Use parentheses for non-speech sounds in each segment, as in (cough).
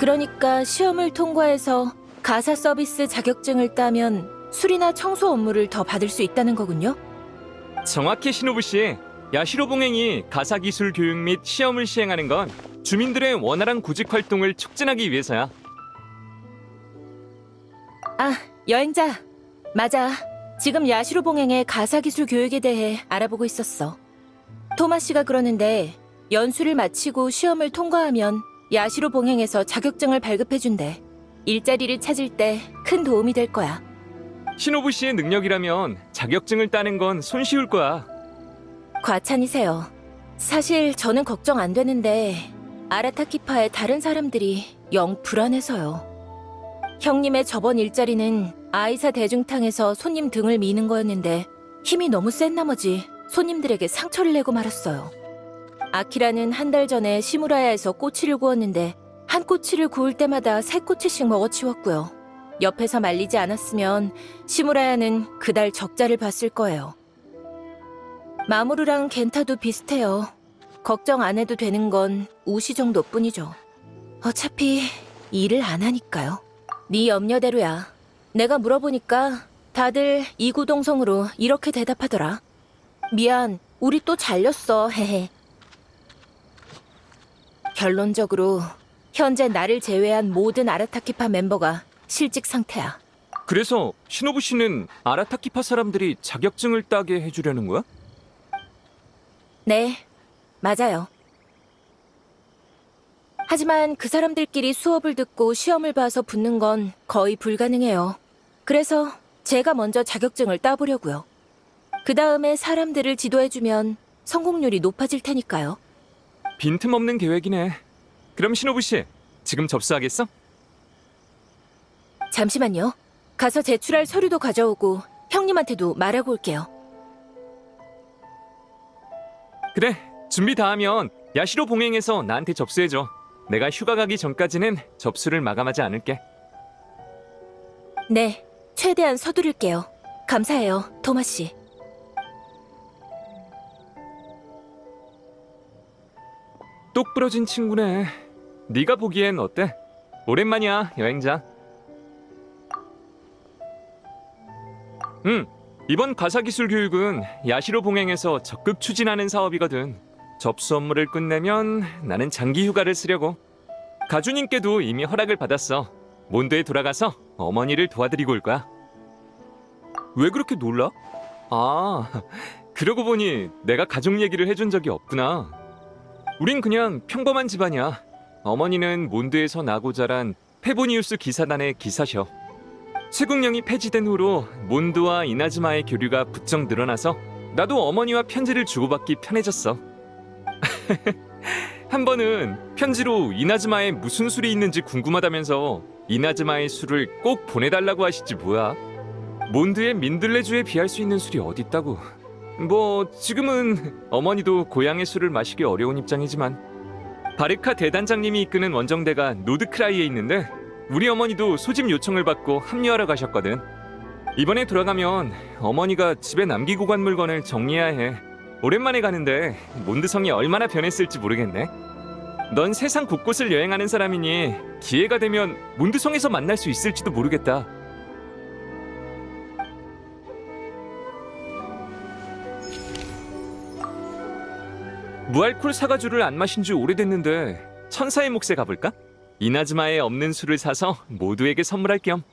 그러니까 시험을 통과해서 가사 서비스 자격증을 따면 수리나 청소 업무를 더 받을 수 있다는 거군요. 정확히 신호부 씨, 야시로 봉행이 가사 기술 교육 및 시험을 시행하는 건 주민들의 원활한 구직 활동을 촉진하기 위해서야. 아, 여행자. 맞아. 지금 야시로 봉행의 가사 기술 교육에 대해 알아보고 있었어. 토마 씨가 그러는데 연수를 마치고 시험을 통과하면 야시로 봉행에서 자격증을 발급해 준대. 일자리를 찾을 때 큰 도움이 될 거야. 신호부 씨의 능력이라면 자격증을 따는 건 손쉬울 거야. 과찬이세요. 사실 저는 걱정 안 되는데 아라타키파의 다른 사람들이 영 불안해서요. 형님의 저번 일자리는 아이사 대중탕에서 손님 등을 미는 거였는데 힘이 너무 센 나머지 손님들에게 상처를 내고 말았어요. 아키라는 한 달 전에 시무라야에서 꼬치를 구웠는데 한 꼬치를 구울 때마다 세 꼬치씩 먹어 치웠고요. 옆에서 말리지 않았으면 시무라야는 그달 적자를 봤을 거예요. 마모루랑 겐타도 비슷해요. 걱정 안 해도 되는 건 우시 정도뿐이죠. 어차피 일을 안 하니까요. 네 염려대로야. 내가 물어보니까 다들 이구동성으로 이렇게 대답하더라. 미안, 우리 또 잘렸어. 헤헤. 결론적으로 현재 나를 제외한 모든 아라타키파 멤버가 실직 상태야. 그래서 신호부 씨는 아라타키파 사람들이 자격증을 따게 해주려는 거야? 네, 맞아요. 하지만 그 사람들끼리 수업을 듣고 시험을 봐서 붙는 건 거의 불가능해요. 그래서 제가 먼저 자격증을 따보려고요. 그 다음에 사람들을 지도해주면 성공률이 높아질 테니까요. 빈틈없는 계획이네. 그럼 신호부 씨, 지금 접수하겠어? 잠시만요. 가서 제출할 서류도 가져오고 형님한테도 말하고 올게요. 그래, 준비 다 하면 야시로 봉행에서 나한테 접수해줘. 내가 휴가 가기 전까지는 접수를 마감하지 않을게. 네, 최대한 서두를게요. 감사해요, 토마 씨. 똑 부러진 친구네. 네가 보기엔 어때? 오랜만이야, 여행자. 응, 이번 가사기술 교육은 야시로 봉행에서 적극 추진하는 사업이거든. 접수 업무를 끝내면 나는 장기 휴가를 쓰려고. 가주님께도 이미 허락을 받았어. 몬드에 돌아가서 어머니를 도와드리고 올 거야. 왜 그렇게 놀라? 아, 그러고 보니 내가 가족 얘기를 해준 적이 없구나. 우린 그냥 평범한 집안이야. 어머니는 몬드에서 나고 자란 페보니우스 기사단의 기사셔. 세국령이 폐지된 후로 몬드와 이나즈마의 교류가 부쩍 늘어나서 나도 어머니와 편지를 주고받기 편해졌어. (laughs) 한 번은 편지로 이나즈마에 무슨 술이 있는지 궁금하다면서 이나즈마의 술을 꼭 보내달라고 하시지 뭐야. 몬드의 민들레주에 비할 수 있는 술이 어딨다고. 뭐 지금은 어머니도 고향의 술을 마시기 어려운 입장이지만 바르카 대단장님이 이끄는 원정대가 노드크라이에 있는데 우리 어머니도 소집 요청을 받고 합류하러 가셨거든. 이번에 돌아가면 어머니가 집에 남기고 간 물건을 정리해야 해. 오랜만에 가는데 몬드성이 얼마나 변했을지 모르겠네. 넌 세상 곳곳을 여행하는 사람이니 기회가 되면 몬드성에서 만날 수 있을지도 모르겠다. 무알콜 사과주를 안 마신 지 오래됐는데 천사의 몫에 가볼까? 이나즈마에 없는 술을 사서 모두에게 선물할 겸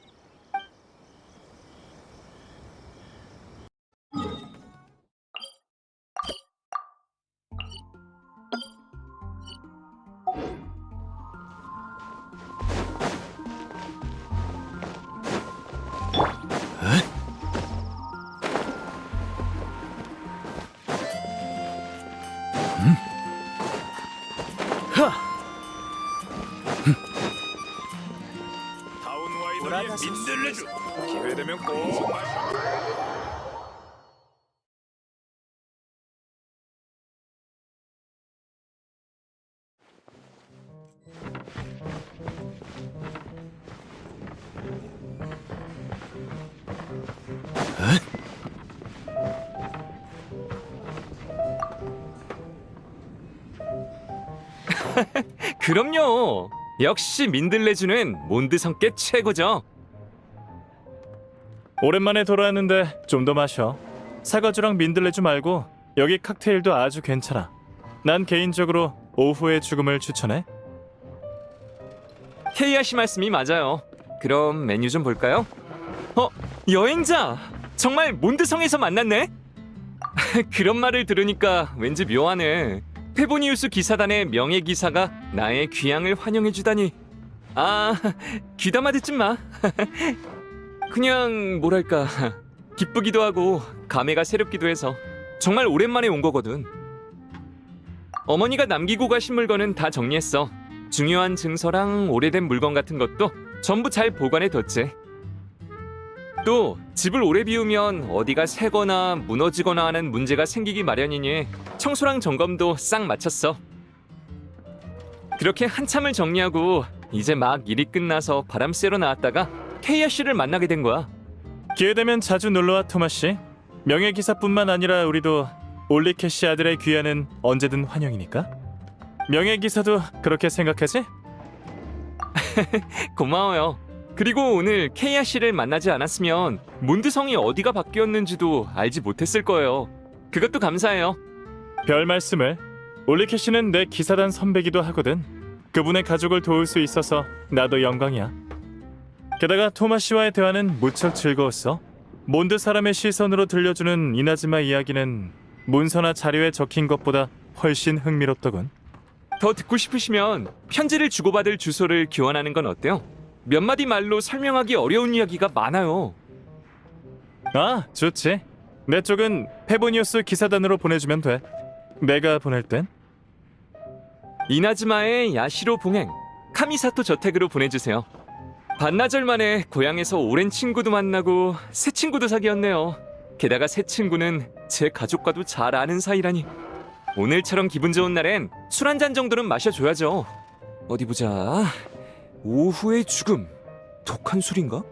민들레주 기회 되면 꼭 마셔. (laughs) 그럼요. 역시 민들레주는 몬드성께 최고죠. 오랜만에 돌아왔는데 좀 더 마셔. 사과주랑 민들레주 말고 여기 칵테일도 아주 괜찮아. 난 개인적으로 오후의 죽음을 추천해. 케이아 씨 말씀이 맞아요. 그럼 메뉴 좀 볼까요? 어, 여행자! 정말 몬드성에서 만났네? (laughs) 그런 말을 들으니까 왠지 묘하네. 페보니우스 기사단의 명예 기사가 나의 귀향을 환영해 주다니. 아, (laughs) 귀담아 듣지 마. (laughs) 그냥 뭐랄까 (laughs) 기쁘기도 하고 감회가 새롭기도 해서 정말 오랜만에 온 거거든. 어머니가 남기고 가신 물건은 다 정리했어. 중요한 증서랑 오래된 물건 같은 것도 전부 잘 보관해 뒀지. 또 집을 오래 비우면 어디가 새거나 무너지거나 하는 문제가 생기기 마련이니 청소랑 점검도 싹 마쳤어. 그렇게 한참을 정리하고 이제 막 일이 끝나서 바람 쐬러 나왔다가 케이아 씨를 만나게 된 거야. 기회 되면 자주 놀러와 토마 씨. 명예 기사뿐만 아니라 우리도 올리케시 아들의 귀환은 언제든 환영이니까. 명예 기사도 그렇게 생각하지? (laughs) 고마워요. 그리고 오늘 케이아 씨를 만나지 않았으면 몬드성이 어디가 바뀌었는지도 알지 못했을 거예요. 그것도 감사해요. 별 말씀을. 올리케시는 내 기사단 선배기도 하거든. 그분의 가족을 도울 수 있어서 나도 영광이야. 게다가 토마 씨와의 대화는 무척 즐거웠어. 몬드 사람의 시선으로 들려주는 이나즈마 이야기는 문서나 자료에 적힌 것보다 훨씬 흥미롭더군. 더 듣고 싶으시면 편지를 주고받을 주소를 교환하는 건 어때요? 몇 마디 말로 설명하기 어려운 이야기가 많아요. 아, 좋지. 내 쪽은 페보니우스 기사단으로 보내주면 돼. 내가 보낼 땐 이나즈마의 야시로 봉행 카미사토 저택으로 보내주세요. 반나절 만에 고향에서 오랜 친구도 만나고 새 친구도 사귀었네요. 게다가 새 친구는 제 가족과도 잘 아는 사이라니. 오늘처럼 기분 좋은 날엔 술 한 잔 정도는 마셔줘야죠. 어디 보자. 오후의 죽음. 독한 술인가?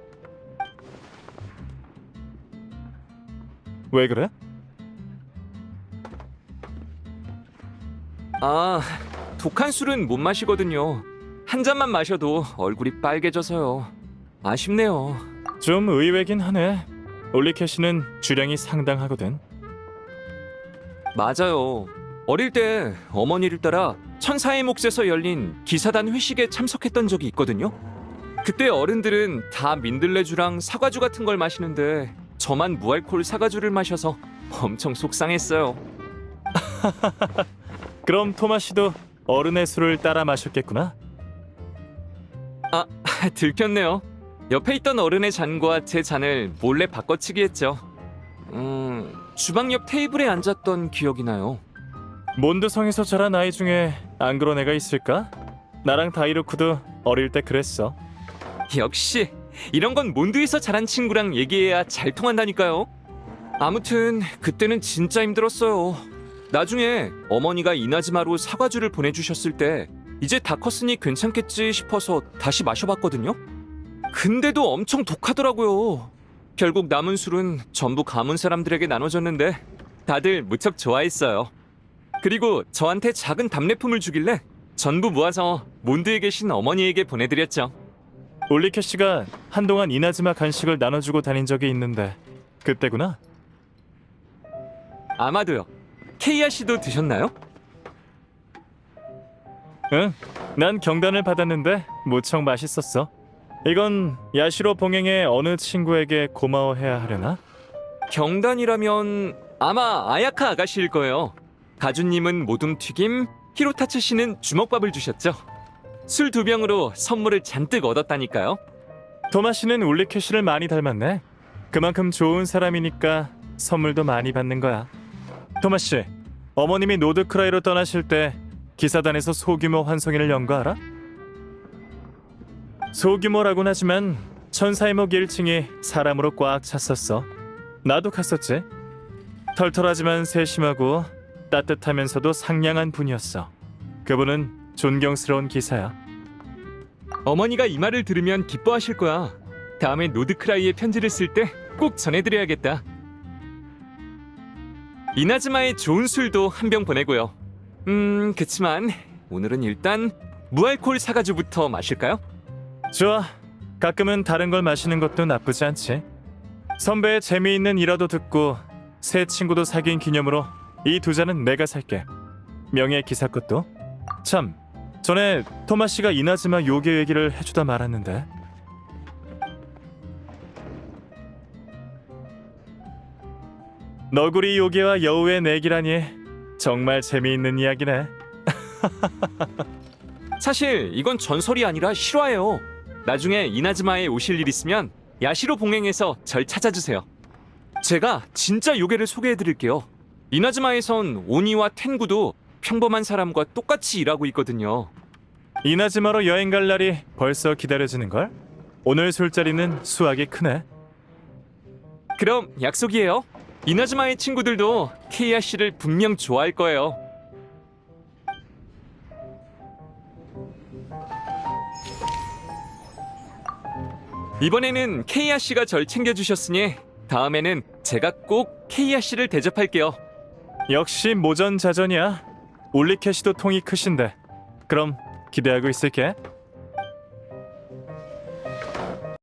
왜 그래? 아, 독한 술은 못 마시거든요. 한 잔만 마셔도 얼굴이 빨개져서요. 아쉽네요. 좀 의외긴 하네. 올리케시는 주량이 상당하거든. 맞아요. 어릴 때 어머니를 따라 천사의 몫에서 열린 기사단 회식에 참석했던 적이 있거든요. 그때 어른들은 다 민들레주랑 사과주 같은 걸 마시는데 저만 무알콜 사과주를 마셔서 엄청 속상했어요. 그럼 토마 씨도 어른의 술을 따라 마셨겠구나. (laughs) 들켰네요. 옆에 있던 어른의 잔과 제 잔을 몰래 바꿔치기 했죠. 음, 주방 옆 테이블에 앉았던 기억이 나요. 몬드성에서 자란 아이 중에 안 그런 애가 있을까? 나랑 다이루크도 어릴 때 그랬어. 역시 이런 건 몬드에서 자란 친구랑 얘기해야 잘 통한다니까요. 아무튼 그때는 진짜 힘들었어요. 나중에 어머니가 이나즈마로 사과주를 보내주셨을 때 이제 다 컸으니 괜찮겠지 싶어서 다시 마셔봤거든요. 근데도 엄청 독하더라고요. 결국 남은 술은 전부 가문 사람들에게 나눠줬는데 다들 무척 좋아했어요. 그리고 저한테 작은 답례품을 주길래 전부 모아서 몬드에 계신 어머니에게 보내드렸죠. 올리케시가 한동안 이나즈마 간식을 나눠주고 다닌 적이 있는데 그때구나. 아마도요. 케이아 씨도 드셨나요? 응, 난 경단을 받았는데 무척 맛있었어. 이건 야시로 봉행의 어느 친구에게 고마워해야 하려나? 경단이라면 아마 아야카 아가씨일 거예요. 가주님은 모둠 튀김, 히로타츠 씨는 주먹밥을 주셨죠. 술 두 병으로 선물을 잔뜩 얻었다니까요. 토마 씨는 올리케시를 많이 닮았네. 그만큼 좋은 사람이니까 선물도 많이 받는 거야. 토마 씨, 어머님이 노드크라이로 떠나실 때 기사단에서 소규모 환송회를 연거 알아? 소규모라곤 하지만 천사의목 1층이 사람으로 꽉 찼었어. 나도 갔었지. 털털하지만 세심하고 따뜻하면서도 상냥한 분이었어. 그분은 존경스러운 기사야. 어머니가 이 말을 들으면 기뻐하실 거야. 다음에 노드크라이에 편지를 쓸 때 꼭 전해드려야겠다. 이나즈마의 좋은 술도 한 병 보내고요. 음, 그치만 오늘은 일단 무알콜 사가주부터 마실까요? 좋아. 가끔은 다른 걸 마시는 것도 나쁘지 않지. 선배의 재미있는 일화도 듣고 새 친구도 사귄 기념으로 이 두 잔은 내가 살게. 명예 기사 것도. 참, 전에 토마 씨가 이나즈마 요괴 얘기를 해주다 말았는데. 너구리 요괴와 여우의 내기라니 정말 재미있는 이야기네. (laughs) 사실 이건 전설이 아니라 실화예요. 나중에 이나즈마에 오실 일 있으면 야시로 봉행해서 절 찾아주세요. 제가 진짜 요괴를 소개해드릴게요. 이나즈마에선 오니와 텐구도 평범한 사람과 똑같이 일하고 있거든요. 이나즈마로 여행 갈 날이 벌써 기다려지는 걸? 오늘 술자리는 수학이 크네. 그럼 약속이에요. 이나즈마의 친구들도 케이아 씨를 분명 좋아할 거예요. 이번에는 케이아 씨가 절 챙겨주셨으니 다음에는 제가 꼭 케이아 씨를 대접할게요. 역시 모전자전이야. 올리캐시도 통이 크신데. 그럼 기대하고 있을게.